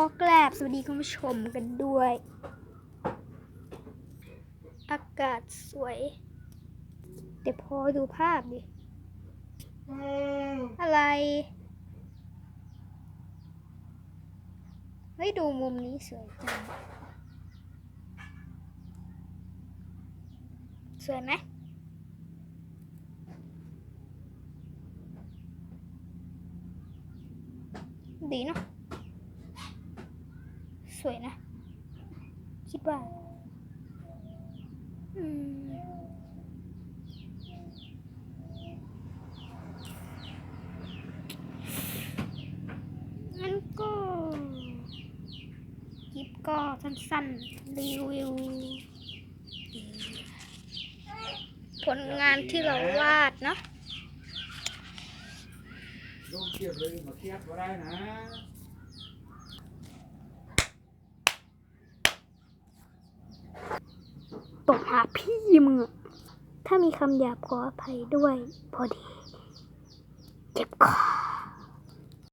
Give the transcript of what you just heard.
ขอกราบสวัสดีคุณผู้ชมกันด้วย อากาศสวย แต่พอดูภาพดิ อะไร เฮ้ย ดูมุมนี้สวยจัง สวยไหมดีเนาะ สวยนะ คิดว่าอืมงั้นก็คลิปก็สั้นๆ รีวิว ผลงานที่เราวาดเนาะ ลงเทียบเลยมาเทียบก็ได้นะ ตกหาพี่มึงถ้ามีคำหยาบขออภัยด้วย พอดี เจ็บคอ